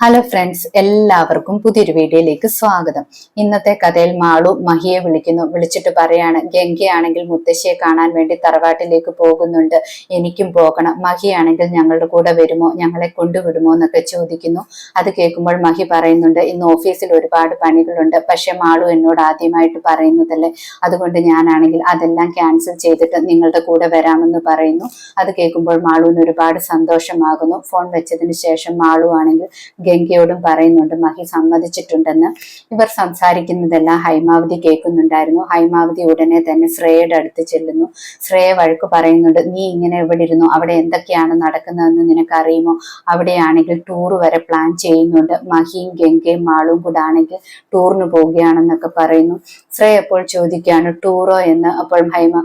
Hello friends എല്ലാവർക്കും പുതിയൊരു വീഡിയോയിലേക്ക് സ്വാഗതം. ഇന്നത്തെ കഥയിൽ മാളു മഹിയെ വിളിക്കുന്നു. വിളിച്ചിട്ട് പറയാണ് ഗംഗയാണെങ്കിൽ മുത്തശ്ശിയെ കാണാൻ വേണ്ടി തറവാട്ടിലേക്ക് പോകുന്നുണ്ട്. എനിക്കും പോകണം. മഹിയാണെങ്കിൽ ഞങ്ങളുടെ കൂടെ വരുമോ? ഞങ്ങളെ കൊണ്ടുവിടുമോ? എന്നൊക്കെ ചോദിക്കുന്നു. അത് കേൾക്കുമ്പോൾ മഹി പറയുന്നുണ്ട് ഇന്ന് ഓഫീസിൽ ഒരുപാട് പണികളുണ്ട്. പക്ഷെ മാളു എന്നോട് ആദ്യമായിട്ട് പറയുന്നതല്ലേ? അതുകൊണ്ട് ഞാനാണെങ്കിൽ അതെല്ലാം ക്യാൻസൽ ചെയ്തിട്ട് നിങ്ങളുടെ കൂടെ വരാമെന്ന് പറയുന്നു. അത് കേൾക്കുമ്പോൾ മാളുവിന് ഒരുപാട് സന്തോഷമാകുന്നു. ഫോൺ വെച്ചതിന് ശേഷം മാളു ആണെങ്കിൽ ഗംഗയോടും പറയുന്നുണ്ട് മഹി സമ്മതിച്ചിട്ടുണ്ടെന്ന്. ഇവർ സംസാരിക്കുന്നതെല്ലാം ഹൈമാവതി കേൾക്കുന്നുണ്ടായിരുന്നു. ഹൈമാവതി ഉടനെ തന്നെ ശ്രേയയുടെ അടുത്ത് ചെല്ലുന്നു. ശ്രേയ വഴക്ക് പറയുന്നുണ്ട് നീ ഇങ്ങനെ എവിടെ ഇരുന്നു? അവിടെ എന്തൊക്കെയാണ് നടക്കുന്നതെന്ന് നിനക്കറിയുമോ? അവിടെയാണെങ്കിൽ ടൂർ വരെ പ്ലാൻ ചെയ്യുന്നുണ്ട്. മഹിയും ഗംഗയും മാളും കൂടെ ആണെങ്കിൽ ടൂറിന് പോവുകയാണെന്നൊക്കെ പറയുന്നു. ശ്രേയ അപ്പോൾ ചോദിക്കുകയാണ് ടൂറോ എന്ന്? അപ്പോൾ ഹൈമ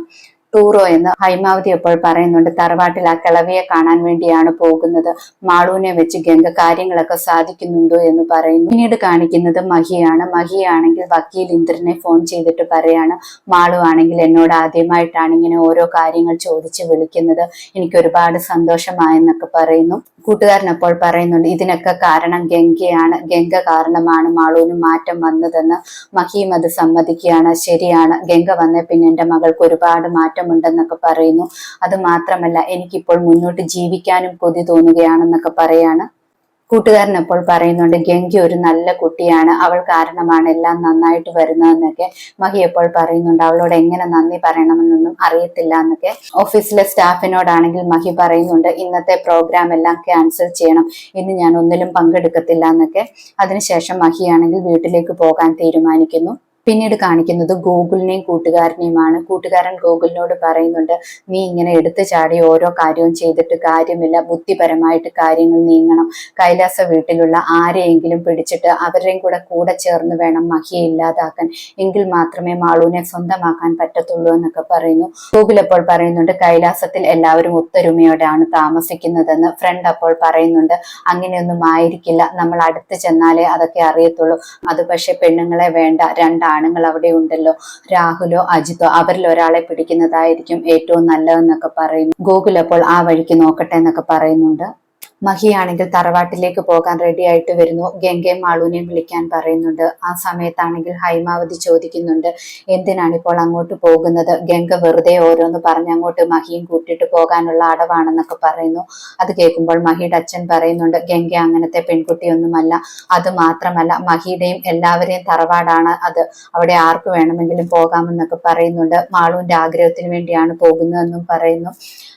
ടൂറോ എന്ന് ഹൈമാവതി എപ്പോൾ പറയുന്നുണ്ട്. തറവാട്ടിൽ ആ കിളവിയെ കാണാൻ വേണ്ടിയാണ് പോകുന്നത്. മാളൂനെ വെച്ച് ഗംഗ കാര്യങ്ങളൊക്കെ സാധിക്കുന്നുണ്ടോ എന്ന് പറയുന്നു. പിന്നീട് കാണിക്കുന്നത് മഹിയാണ്. മഹിയാണെങ്കിൽ വക്കീൽ ഇന്ദ്രനെ ഫോൺ ചെയ്തിട്ട് പറയാണ് മാളു ആണെങ്കിൽ എന്നോട് ആദ്യമായിട്ടാണ് ഇങ്ങനെ ഓരോ കാര്യങ്ങൾ ചോദിച്ച് വിളിക്കുന്നത്. എനിക്ക് ഒരുപാട് സന്തോഷമായെന്നൊക്കെ പറയുന്നു. കൂട്ടുകാരൻ അപ്പോൾ പറയുന്നുണ്ട് ഇതിനൊക്കെ കാരണം ഗംഗയാണ്. ഗംഗ കാരണമാണ് മാളൂന് മാറ്റം വന്നതെന്ന് മഹിയും അത് സമ്മതിക്കുകയാണ്. ശരിയാണ്. ഗംഗ വന്ന പിന്നെ എന്റെ മകൾക്ക് ഒരുപാട് മാറ്റമുണ്ടെന്നൊക്കെ പറയുന്നു. അത് മാത്രമല്ല എനിക്കിപ്പോൾ മുന്നോട്ട് ജീവിക്കാനും കൊതി തോന്നുകയാണെന്നൊക്കെ പറയാണ്. കൂട്ടുകാരൻ അപ്പോൾ പറയുന്നുണ്ട് ഗംഗി ഒരു നല്ല കുട്ടിയാണ്. അവൾ കാരണമാണ് എല്ലാം നന്നായിട്ട് വരുന്നതെന്നൊക്കെ മഹി അപ്പോൾ പറയുന്നുണ്ട്. അവളോട് എങ്ങനെ നന്ദി പറയണമെന്നൊന്നും അറിയത്തില്ല എന്നൊക്കെ ഓഫീസിലെ സ്റ്റാഫിനോടാണെങ്കിൽ മഹി പറയുന്നുണ്ട് ഇന്നത്തെ പ്രോഗ്രാം എല്ലാം ക്യാൻസൽ ചെയ്യണം. ഇന്ന് ഞാൻ ഒന്നിലും പങ്കെടുക്കത്തില്ല എന്നൊക്കെ. അതിനുശേഷം മഹിയാണെങ്കിൽ വീട്ടിലേക്ക് പോകാൻ തീരുമാനിക്കുന്നു. പിന്നീട് കാണിക്കുന്നത് ഗൂഗിളിനെയും കൂട്ടുകാരനെയുമാണ്. കൂട്ടുകാരൻ ഗൂഗിളിനോട് പറയുന്നുണ്ട് നീ ഇങ്ങനെ എടുത്തു ചാടി ഓരോ കാര്യവും ചെയ്തിട്ട് കാര്യമില്ല. ബുദ്ധിപരമായിട്ട് കാര്യങ്ങൾ നീങ്ങണം. കൈലാസ വീട്ടിലുള്ള ആരെയെങ്കിലും പിടിച്ചിട്ട് അവരുടെയും കൂടെ കൂടെ ചേർന്ന് വേണം മഹിയെ ഇല്ലാതാക്കാൻ. എങ്കിൽ മാത്രമേ മാളൂനെ സ്വന്തമാക്കാൻ പറ്റത്തുള്ളൂ എന്നൊക്കെ പറയുന്നു. ഗൂഗിൾ അപ്പോൾ പറയുന്നുണ്ട് കൈലാസത്തിൽ എല്ലാവരും ഒത്തൊരുമയോടെയാണ് താമസിക്കുന്നതെന്ന് ഫ്രണ്ട് അപ്പോൾ പറയുന്നുണ്ട്. അങ്ങനെയൊന്നും ആയിരിക്കില്ല. നമ്മൾ അടുത്ത് ചെന്നാലേ അതൊക്കെ അറിയത്തുള്ളൂ. അത് പക്ഷെ പെണ്ണുങ്ങളെ വേണ്ട. രണ്ട് ആണുങ്ങൾ അവിടെ ഉണ്ടല്ലോ. രാഹുലോ അജിത്തോ അവരിൽ ഒരാളെ പിടിക്കുന്നതായിരിക്കും ഏറ്റവും നല്ലതെന്നൊക്കെ പറയുന്നു. ഗോകുൽ അപ്പോൾ ആ വഴിക്ക് നോക്കട്ടെ എന്നൊക്കെ പറയുന്നുണ്ട്. മഹിയാണെങ്കിൽ തറവാട്ടിലേക്ക് പോകാൻ റെഡിയായിട്ട് വരുന്നു. ഗംഗയും മാളൂനെയും വിളിക്കാൻ പറയുന്നുണ്ട്. ആ സമയത്താണെങ്കിൽ ഹൈമാവതി ചോദിക്കുന്നുണ്ട് എന്തിനാണ് ഇപ്പോൾ അങ്ങോട്ട് പോകുന്നത്? ഗംഗ വെറുതെ ഓരോന്ന് പറഞ്ഞ് അങ്ങോട്ട് മഹിയും കൂട്ടിയിട്ട് പോകാനുള്ള അടവാണെന്നൊക്കെ പറയുന്നു. അത് കേൾക്കുമ്പോൾ മഹിയുടെ അച്ഛൻ പറയുന്നുണ്ട് ഗംഗ അങ്ങനത്തെ പെൺകുട്ടിയൊന്നുമല്ല. അത് മാത്രമല്ല മഹിയുടെയും എല്ലാവരെയും തറവാടാണ് അത്. അവിടെ ആർക്ക് വേണമെങ്കിലും പോകാമെന്നൊക്കെ പറയുന്നുണ്ട്. മാളുവിന്റെ ആഗ്രഹത്തിന് വേണ്ടിയാണ് പോകുന്നതെന്നും പറയുന്നു.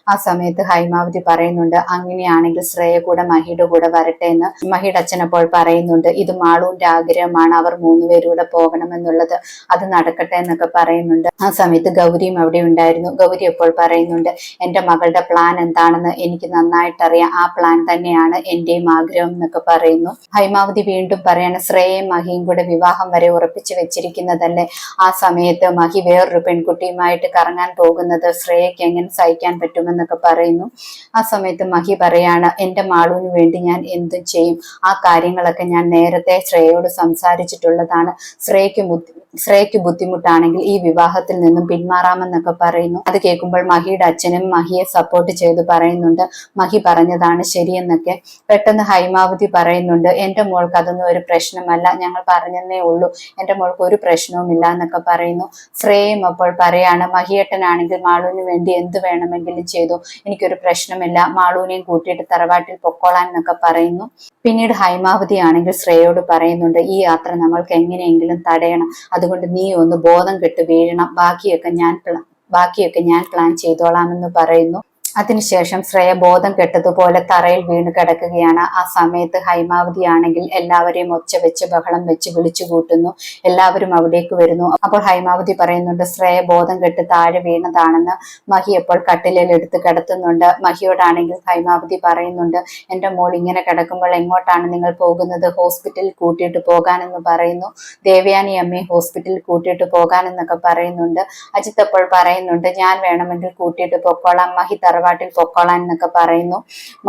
ആ സമയത്ത് ഹൈമാവതി പറയുന്നുണ്ട് അങ്ങനെയാണെങ്കിൽ ശ്രേയ കൂടെ മഹിയുടെ കൂടെ വരട്ടെ എന്ന് മഹിയുടെ അച്ഛൻ അപ്പോൾ പറയുന്നുണ്ട്. ഇത് മാളുവിന്റെ ആഗ്രഹമാണ്. അവർ മൂന്നുപേരും കൂടെ പോകണമെന്നുള്ളത് അത് നടക്കട്ടെ എന്നൊക്കെ പറയുന്നുണ്ട്. ആ സമയത്ത് ഗൗരിയും അവിടെ ഉണ്ടായിരുന്നു. ഗൗരി അപ്പോൾ പറയുന്നുണ്ട് എന്റെ മകളുടെ പ്ലാൻ എന്താണെന്ന് എനിക്ക് നന്നായിട്ട് അറിയാം ആ പ്ലാൻ തന്നെയാണ് എന്റെയും ആഗ്രഹം എന്നൊക്കെ പറയുന്നു. ഹൈമാവതി വീണ്ടും പറയാണ് ശ്രേയയും മഹിയും കൂടെ വിവാഹം വരെ ഉറപ്പിച്ചു വെച്ചിരിക്കുന്നതല്ലേ? ആ സമയത്ത് മഹി വേറൊരു പെൺകുട്ടിയുമായിട്ട് കറങ്ങാൻ പോകുന്നത് ശ്രേയയ്ക്ക് എങ്ങനെ സഹിക്കാൻ പറ്റുമെന്നൊക്കെ പറയുന്നു. ആ സമയത്ത് മഹി പറയാണ് എന്റെ മാളുവിന് വേണ്ടി ഞാൻ എന്തും ചെയ്യും. ആ കാര്യങ്ങളൊക്കെ ഞാൻ നേരത്തെ ശ്രേയോട് സംസാരിച്ചിട്ടുള്ളതാണ്. ശ്രേയയ്ക്ക് ബുദ്ധി ശ്രേയയ്ക്ക് ബുദ്ധിമുട്ടാണെങ്കിൽ ഈ വിവാഹത്തിൽ നിന്നും പിന്മാറാമെന്നൊക്കെ പറയുന്നു. അത് കേൾക്കുമ്പോൾ മഹിയുടെ അച്ഛനും മഹിയെ സപ്പോർട്ട് ചെയ്ത് പറയുന്നുണ്ട്. മഹി പറഞ്ഞതാണ് ശരിയെന്നൊക്കെ. പെട്ടെന്ന് ഹൈമാവതി പറയുന്നുണ്ട് എന്റെ മോൾക്ക് അതൊന്നും ഒരു പ്രശ്നമല്ല. ഞങ്ങൾ പറഞ്ഞതേ ഉള്ളൂ. എന്റെ മോൾക്ക് ഒരു പ്രശ്നവുമില്ല എന്നൊക്കെ പറയുന്നു. ശ്രേയും അപ്പോൾ പറയാണ് മഹിയേട്ടനാണെങ്കിൽ മാളുവിന് വേണ്ടി എന്ത് വേണമെങ്കിലും ചെയ്തു. എനിക്കൊരു പ്രശ്നമില്ല. മാളുവിനെയും കൂട്ടിയിട്ട് തറവാട്ടിൽ പൊക്കോളാൻ എന്നൊക്കെ പറയുന്നു. പിന്നീട് ഹൈമാവതി ആണെങ്കിൽ ശ്രേയോട് പറയുന്നുണ്ട് ഈ യാത്ര നമ്മൾക്ക് എങ്ങനെയെങ്കിലും തടയണം. അതുകൊണ്ട് നീ ഒന്ന് ബോധം കെട്ട് വീഴണം. ബാക്കിയൊക്കെ ഞാൻ ബാക്കിയൊക്കെ ഞാൻ പ്ലാൻ ചെയ്തോളാമെന്ന് പറയുന്നു. അതിനുശേഷം ശ്രേയ ബോധം കെട്ടതുപോലെ തറയിൽ വീണ് കിടക്കുകയാണ്. ആ സമയത്ത് ഹൈമാവതി ആണെങ്കിൽ എല്ലാവരെയും ഒച്ച വെച്ച് ബഹളം വെച്ച് വിളിച്ചു കൂട്ടുന്നു. എല്ലാവരും അവിടേക്ക് വരുന്നു. അപ്പോൾ ഹൈമാവതി പറയുന്നുണ്ട് ശ്രേയ ബോധം കെട്ട് താഴെ വീണതാണെന്ന് മഹി അപ്പോൾ കട്ടിലിൽ എടുത്ത് കിടത്തുന്നുണ്ട്. മഹിയോടാണെങ്കിൽ ഹൈമാവതി പറയുന്നുണ്ട് എന്റെ മോൾ ഇങ്ങനെ കിടക്കുമ്പോൾ എങ്ങോട്ടാണ് നിങ്ങൾ പോകുന്നത്? ഹോസ്പിറ്റലിൽ കൂട്ടിയിട്ട് പോകാനെന്ന് പറയുന്നു. ദേവയാനി അമ്മയെ ഹോസ്പിറ്റലിൽ കൂട്ടിയിട്ട് പോകാനെന്നൊക്കെ പറയുന്നുണ്ട്. അജിത്ത് അപ്പോൾ പറയുന്നുണ്ട് ഞാൻ വേണമെങ്കിൽ കൂട്ടിയിട്ട് പൊക്കോളാം. മഹി തറവാട്ടിൽ പൊക്കോളാൻ എന്നൊക്കെ പറയുന്നു.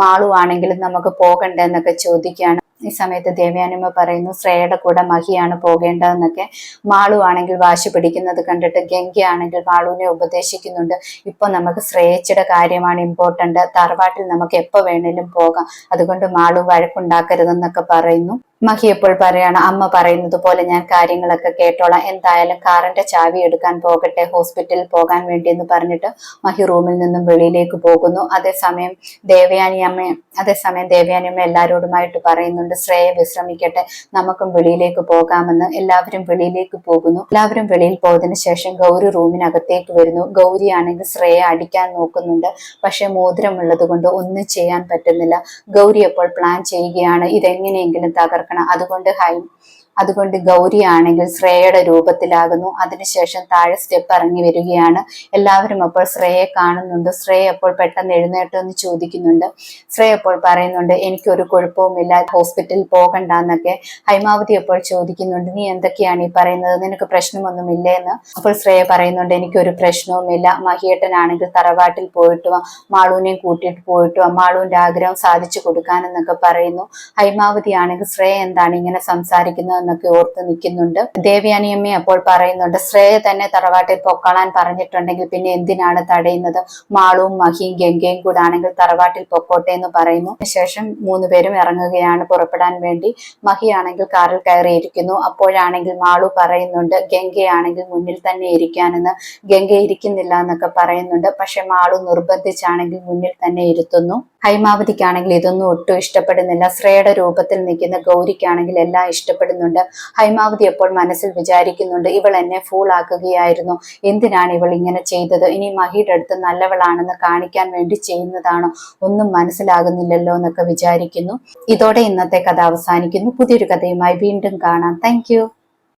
മാളു ആണെങ്കിലും നമുക്ക് പോകണ്ടെന്നൊക്കെ ചോദിക്കുകയാണ്. ഈ സമയത്ത് ദേവയാനിമ്മ പറയുന്നു ശ്രേയയുടെ കൂടെ മഹിയാണ് പോകേണ്ടതെന്നൊക്കെ. മാളു ആണെങ്കിൽ വാശി പിടിക്കുന്നത് കണ്ടിട്ട് ഗംഗയാണെങ്കിൽ മാളുവിനെ ഉപദേശിക്കുന്നുണ്ട്. ഇപ്പൊ നമുക്ക് ശ്രേയച്ചയുടെ കാര്യമാണ് ഇമ്പോർട്ടന്റ് തറവാട്ടിൽ നമുക്ക് എപ്പോ വേണേലും പോകാം. അതുകൊണ്ട് മാളു വഴക്കുണ്ടാക്കരുതെന്നൊക്കെ പറയുന്നു. മഹി എപ്പോൾ പറയാണ് അമ്മ പറയുന്നത് പോലെ ഞാൻ കാര്യങ്ങളൊക്കെ കേട്ടോളാം. എന്തായാലും കാറിന്റെ ചാവി എടുക്കാൻ പോകട്ടെ ഹോസ്പിറ്റലിൽ പോകാൻ വേണ്ടി എന്ന് പറഞ്ഞിട്ട് മഹി റൂമിൽ നിന്നും വെളിയിലേക്ക് പോകുന്നു. അതേസമയം ദേവയാനി അമ്മ അതേസമയം ദേവയാനി അമ്മ എല്ലാവരോടുമായിട്ട് പറയുന്നുണ്ട് ശ്രേയ വിശ്രമിക്കട്ടെ നമുക്കും വെളിയിലേക്ക് പോകാമെന്ന്. എല്ലാവരും വെളിയിലേക്ക് പോകുന്നു. എല്ലാവരും വെളിയിൽ പോയതിന് ശേഷം ഗൗരി റൂമിനകത്തേക്ക് വരുന്നു. ഗൗരിയാണെങ്കിൽ ശ്രേയ അടിക്കാൻ നോക്കുന്നുണ്ട്. പക്ഷെ മോതിരമുള്ളത് കൊണ്ട് ഒന്നും ചെയ്യാൻ പറ്റുന്നില്ല. ഗൗരി അപ്പോൾ പ്ലാൻ ചെയ്യുകയാണ് ഇതെങ്ങനെയെങ്കിലും തകർക്കണം അതുകൊണ്ട് ഹൈ അതുകൊണ്ട് ഗൗരി ആണെങ്കിൽ ശ്രേയയുടെ രൂപത്തിലാകുന്നു. അതിനുശേഷം താഴെ സ്റ്റെപ്പ് ഇറങ്ങി വരികയാണ്. എല്ലാവരും അപ്പോൾ ശ്രേയെ കാണുന്നുണ്ട്. ശ്രേയ അപ്പോൾ പെട്ടെന്ന് എഴുന്നേറ്റോ എന്ന് ചോദിക്കുന്നുണ്ട്. ശ്രേയ അപ്പോൾ പറയുന്നുണ്ട് എനിക്കൊരു കുഴപ്പവുമില്ല. ഹോസ്പിറ്റലിൽ പോകണ്ടെന്നൊക്കെ. ഹൈമാവതി അപ്പോൾ ചോദിക്കുന്നുണ്ട് നീ എന്തൊക്കെയാണ് ഈ പറയുന്നത്? നിനക്ക് പ്രശ്നമൊന്നുമില്ലേ എന്ന്? അപ്പോൾ ശ്രേയ പറയുന്നുണ്ട് എനിക്കൊരു പ്രശ്നവുമില്ല. മഹിയേട്ടനാണെങ്കിൽ തറവാട്ടിൽ പോയിട്ട് വാ. മാളൂനെയും കൂട്ടിയിട്ട് പോയിട്ട് വാ. മാളൂന്റെ ആഗ്രഹം സാധിച്ചു കൊടുക്കാനെന്നൊക്കെ പറയുന്നു. ഹൈമാവതി ആണെങ്കിൽ ശ്രേയ എന്താണ് ഇങ്ങനെ സംസാരിക്കുന്നത്? എന്നൊക്കെ ഓർത്ത് നിൽക്കുന്നുണ്ട്. ദേവയാനിയമ്മ അപ്പോൾ പറയുന്നുണ്ട് ശ്രേയ തന്നെ തറവാട്ടിൽ പൊക്കളാൻ പറഞ്ഞിട്ടുണ്ടെങ്കിൽ പിന്നെ എന്തിനാണ് തടയുന്നത്? മാളും മഹിയും ഗംഗയും കൂടെ ആണെങ്കിൽ തറവാട്ടിൽ പൊക്കോട്ടെ എന്ന് പറയുന്നു. ശേഷം മൂന്ന് പേരും ഇറങ്ങുകയാണ് പുറപ്പെടാൻ വേണ്ടി. മഹി ആണെങ്കിൽ കാറിൽ കയറിയിരിക്കുന്നു. അപ്പോഴാണെങ്കിൽ മാളു പറയുന്നുണ്ട് ഗംഗയാണെങ്കിൽ മുന്നിൽ തന്നെ ഇരിക്കാനെന്ന്. ഗംഗ ഇരിക്കുന്നില്ല എന്നൊക്കെ പറയുന്നുണ്ട്. പക്ഷെ മാളു നിർബന്ധിച്ചാണെങ്കിൽ മുന്നിൽ തന്നെ ഇരുത്തുന്നു. ഹൈമാവതിക്കാണെങ്കിൽ ഇതൊന്നും ഒട്ടും ഇഷ്ടപ്പെടുന്നില്ല. ശ്രേയുടെ രൂപത്തിൽ നിൽക്കുന്ന ഗൗരിക്കാണെങ്കിൽ എല്ലാം ഇഷ്ടപ്പെടുന്നുണ്ട്. ഹൈമാവതി എപ്പോൾ മനസ്സിൽ വിചാരിക്കുന്നുണ്ട് ഇവൾ എന്നെ ഫൂൾ ആക്കുകയായിരുന്നു. എന്തിനാണ് ഇവൾ ഇങ്ങനെ ചെയ്തത്? ഇനി മഹിയുടെ അടുത്ത് നല്ലവളാണെന്ന് കാണിക്കാൻ വേണ്ടി ചെയ്യുന്നതാണോ? ഒന്നും മനസ്സിലാകുന്നില്ലല്ലോ എന്നൊക്കെ വിചാരിക്കുന്നു. ഇതോടെ ഇന്നത്തെ കഥ അവസാനിക്കുന്നു. പുതിയൊരു കഥയുമായി വീണ്ടും കാണാം. താങ്ക്